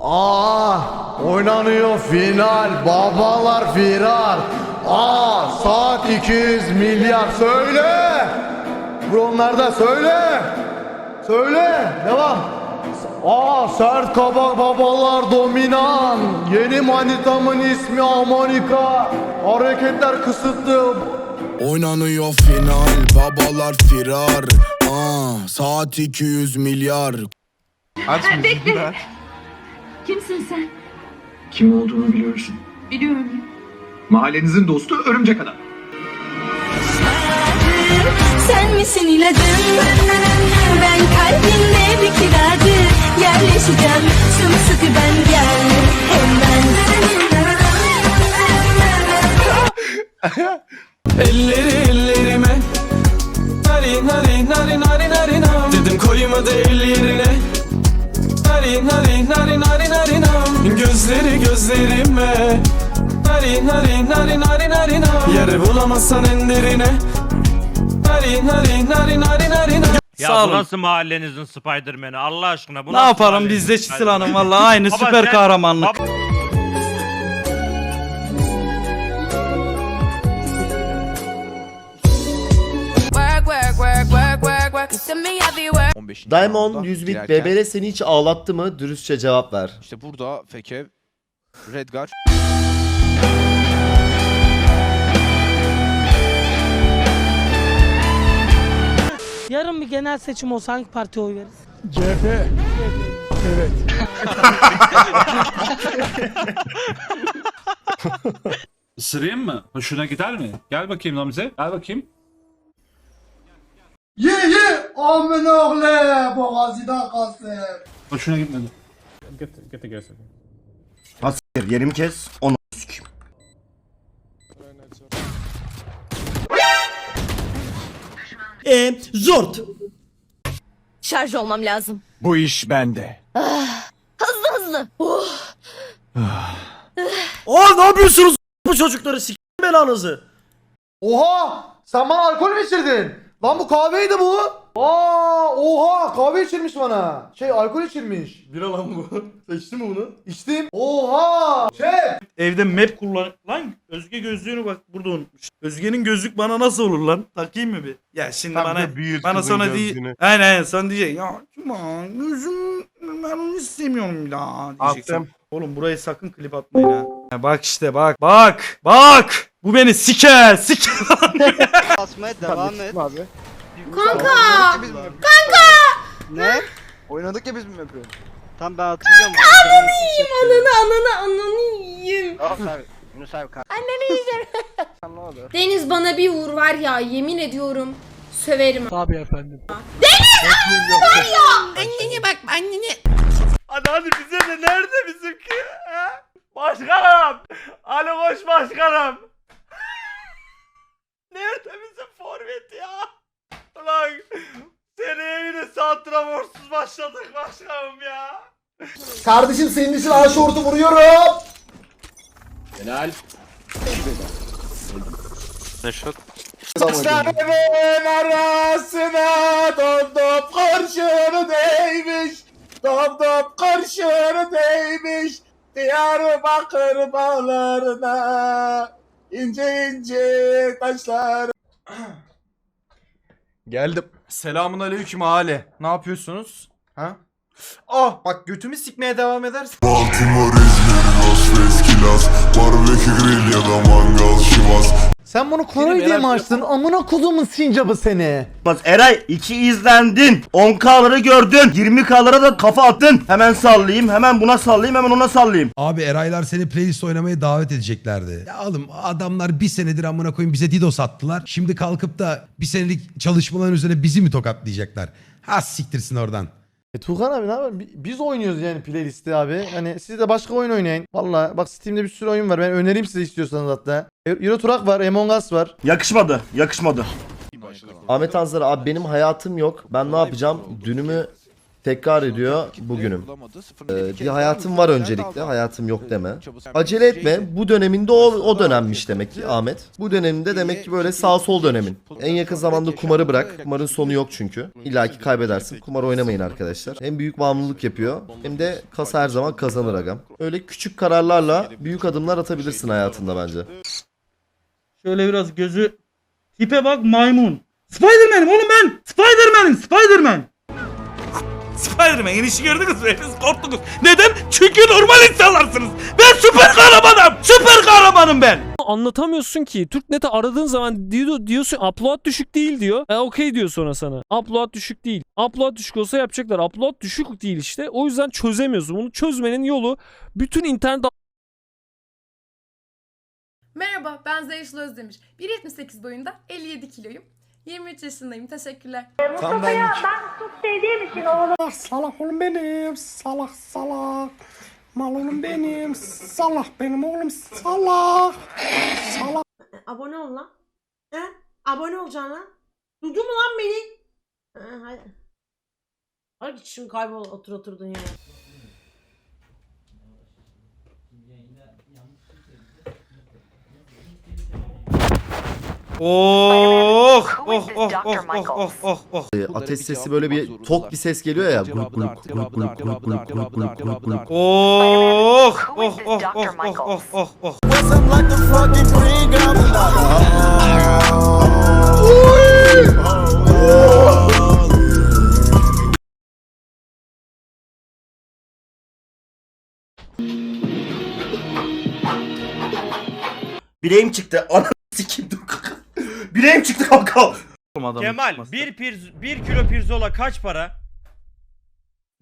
Aa, oynanıyor final. Babalar firar. Aa, saat 200 milyar. Söyle. Bronlarda söyle. Söyle. Devam. Aa, sert kaba babalar dominan. Yeni manitamın ismi Amonika. Hareketler kısıtlı. Oynanıyor final babalar firar Aa, Saat 200 milyar Bekle. Kimsin sen? Kim olduğunu biliyorsun. Biliyorum. Mahallenizin dostu Örümcek Adam. Sen misin ilacım? Ben kalbinde bir kiracı Yerleşeceğim sımsıkı ben gel Hemen Elleri ellerime Nari nari nari nari nari nam Dedim koymadı el yerine Nari nari nari nari nari nam. Gözleri gözlerime. Nari nari nari nari nari nam. Yer bulamazsan en derine. Nari nari nari nari nari nam. Ya Sağ bu olun. nasıl mahallenizin Spiderman'i? Allah aşkına bu Ne nasıl yapalım mahallenizin bizde Spiderman'i? Çisil Hanım? Valla aynı Baba süper sen- kahramanlık. Baba- Work work work work work work. To me I be work 15. Diamond roundda 100 bit girerken, BBR seni hiç ağlattı mı? Dürüstçe cevap ver. İşte burada Fekev, Redgar Yarın bir genel seçim olsa hangi partiye oy veririz? Isırayım mı? Hoşuna gider mi? Gel bakayım Namze. Gel bakayım. Ye ye! Amin oğle! Boğazıdan kalsın. Hoşuna gitmedi. Yerimi kes. Onu sikeyim. E, zort. Şarj olmam lazım Bu iş bende Hızlı hızlı oh. Aa ne yapıyorsunuz bu çocukları s*** belanızı. Oha! Sen bana alkol mü içirdin? Lan bu kahveydi bu. Aa, oha kahve içirmiş bana. Şey alkol içirmiş. Bira lan bu. Sen içtin mi bunu? İçtim. Oha! Şey! Evde map kullan... Lan Özge gözlüğünü bak burada unutmuş. Özge'nin gözlük bana nasıl olur lan? Takayım mı bir? Ya şimdi bana bana sonra diye... Aynen aynen sonra diyecek. Ya Cuma gözüm ben onu istemiyorum bir daha diyeceksin. Oğlum burayı sakın klip atmayın ha. Ha, Bak işte bak bak bak. Bu beni siker siker. Basmaya devam et abi Kanka Kanka Ne? Oynadık ya biz mi yapıyoruz? Tam ben hatırlıyorum Ananı ananı ananı yiyeyim Yunus abi kalk Anneni yiyeceğim Ne oldu? Deniz bana bir vur var ya yemin ediyorum Söverim Tabii efendim. Annene bak annene Hadi hadi bize de nerede bizimki? Ha? Başkanım! Ali Koç başkanım! nerede bizim ya? Ulan seneye yine santravorsuz başladık başkanım ya. Kardeşim senin için A şortu vuruyorum. Saçlarımın arasına dondum kurşunu değmiş. Dondum kurşunu değmiş. Diyarbakır bağlarına ince ince taşlar. Geldim. Selamun aleyküm aile. Ne yapıyorsunuz? Ha? Ah bak götümü sikmeye devam edersin. Baltimore, İzmir, Las Vegas, Barbekü grill ya da mangal şivas Sen bunu Koray diye mi açtın? Amına kodumun sincabı seni. Bak Eray 2 izlendin. 10k'ları gördün. 20k'lara da kafa attın. Hemen sallayayım. Hemen buna sallayayım. Hemen ona sallayayım. Abi Eraylar seni playlist oynamaya davet edeceklerdi. Ya oğlum adamlar bir senedir amına koyayım bize Dido sattılar. Şimdi kalkıp da bir senelik çalışmaların üzerine bizi mi tokatlayacaklar? Ha siktirsin oradan. E Tuğkan abi ne yapalım? Bi- Biz oynuyoruz yani playlisti abi. Hani siz de başka oyun oynayın. Valla bak Steam'de bir sürü oyun var. Ben önereyim size istiyorsanız hatta. E, Euro Truck var, Among Us var. Yakışmadı. Yakışmadı. Ahmet Anzar abi benim hayatım yok. Ben ne yapacağım? Dünümü Tekrar ediyor bugünüm. Ee, bir hayatım var öncelikle. Hayatım yok deme. Acele etme. Bu döneminde o, o dönemmiş demek ki Ahmet. Bu döneminde demek ki böyle sağ sol dönemin. En yakın zamanda kumarı bırak. Kumarın sonu yok çünkü. İlla ki kaybedersin. Kumar oynamayın arkadaşlar. Hem büyük bağımlılık yapıyor hem de kasa her zaman kazanır agam. Öyle küçük kararlarla büyük adımlar atabilirsin hayatında bence. Şöyle biraz gözü tipe bak maymun. Spiderman'im oğlum ben. Spiderman inişi gördünüz mü? Hepiniz korktunuz. Neden? Çünkü normal insanlarsınız. Ben süper kahramanım. Süper kahramanım ben. Anlatamıyorsun ki. Türknet'e aradığın zaman diyor, diyorsun upload düşük değil diyor. E okey diyor sonra sana. Upload düşük değil. Upload düşük olsa yapacaklar. Upload düşük değil işte. O yüzden çözemiyorsun. Bunu çözmenin yolu bütün internet Merhaba ben Zeyşul Özdemir. 1.78 boyunda 57 kiloyum. 23 yaşındayım. Teşekkürler. Tam benlik. Salak oğlum benim. Salak salak. Mal oğlum benim. Salak benim oğlum salak. Salak. Abone ol lan. He? Abone olacaksın lan. Duydun mu lan beni? He, hadi. Hadi git şimdi kaybol otur oturdun ya. Oh oh oh oh oh oh oh oh. Ee, Ateş sesi böyle bir tok bir ses geliyor ya. Guluk guluk guluk guluk guluk guluk guluk guluk guluk guluk. Oh oh oh oh oh oh oh oh. Bileğim çıktı. Ananı sikeyim dur. Bileğim çıktı kanka. Adamın Kemal çıkması. bir, pirz, bir kilo pirzola kaç para?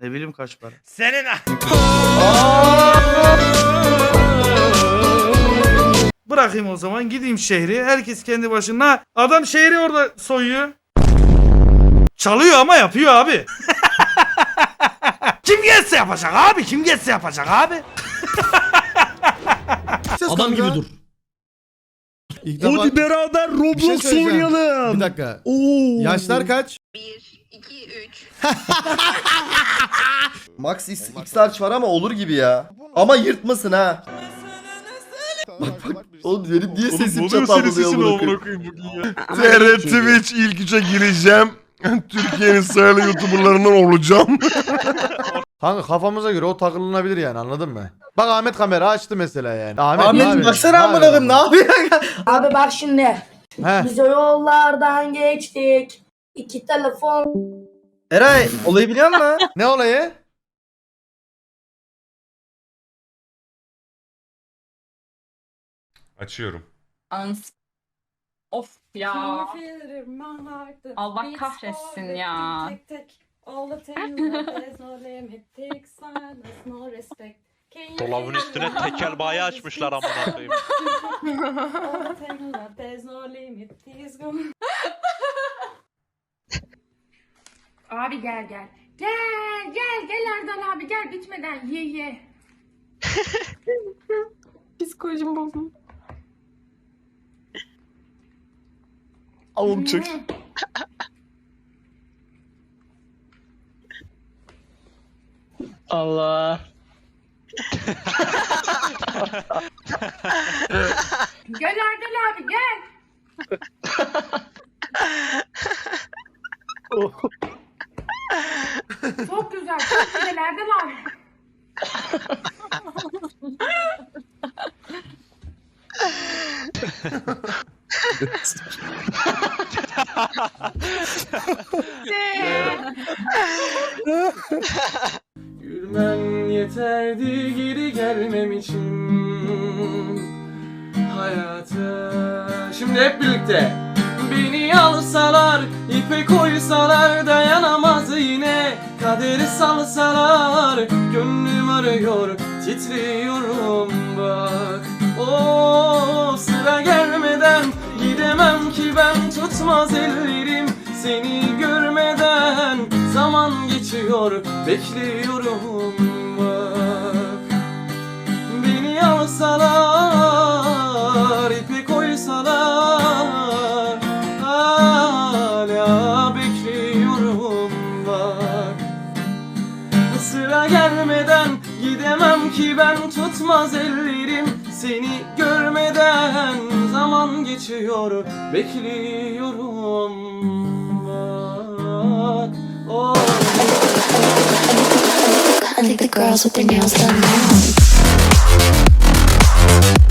Ne bileyim kaç para. Senin Bırakayım o zaman gideyim şehri. Herkes kendi başına. Adam şehri orada soyuyor. Çalıyor ama yapıyor abi. Kim gelse yapacak abi. Kim gelse yapacak abi. Adam gibi dur. İlk defa... Hadi beraber Bir şey Roblox söyleyeceğim. oynayalım. Bir dakika. Oo. Yaşlar kaç? 1, 2, 3. Max X, X large var ama olur gibi ya. Ama yırtmasın ha. Bak bak. Oğlum benim niye sesim çatallıyor amına koyayım? TR Twitch ilk üçe gireceğim. Türkiye'nin sayılı YouTuber'larından olacağım. Kanka kafamıza göre o takılınabilir yani anladın mı? Bak Ahmet kamera açtı mesela yani. Ahmet, Ahmet, ne baksana yapıyorsun? amına koyayım, ne yapıyorsun? Abi bak şimdi. He. Biz o yollardan geçtik. İki telefon. Eray olayı biliyor musun? Ne olayı? Açıyorum. Of ya. Allah kahretsin ya. All the Dolabın üstüne tekel bayağı açmışlar amına koyayım. Abi gel gel. Gel gel gel Erdal abi gel bitmeden ye ye. Psikolojim bozuldu. Avuk çık. Allah. Gel Erdal abi gel. çok güzel çok güzel Erdal abi. Gülmen yeterdi geri gelmem için. Hayata Şimdi hep birlikte. Beni alsalar, ipe koysalar dayanamaz yine. Kaderi salsalar, gönlüm arıyor, titriyorum bak. O sıra gelmeden gidemem ki ben tutmaz ellerim Seni görmeden. Zaman geçiyor, bekliyorum koysalar, ipe koysalar Hala bekliyorum bak Sıra gelmeden gidemem ki ben tutmaz ellerim Seni görmeden zaman geçiyor bekliyorum bak oh. I think the girls with their nails done now. Thank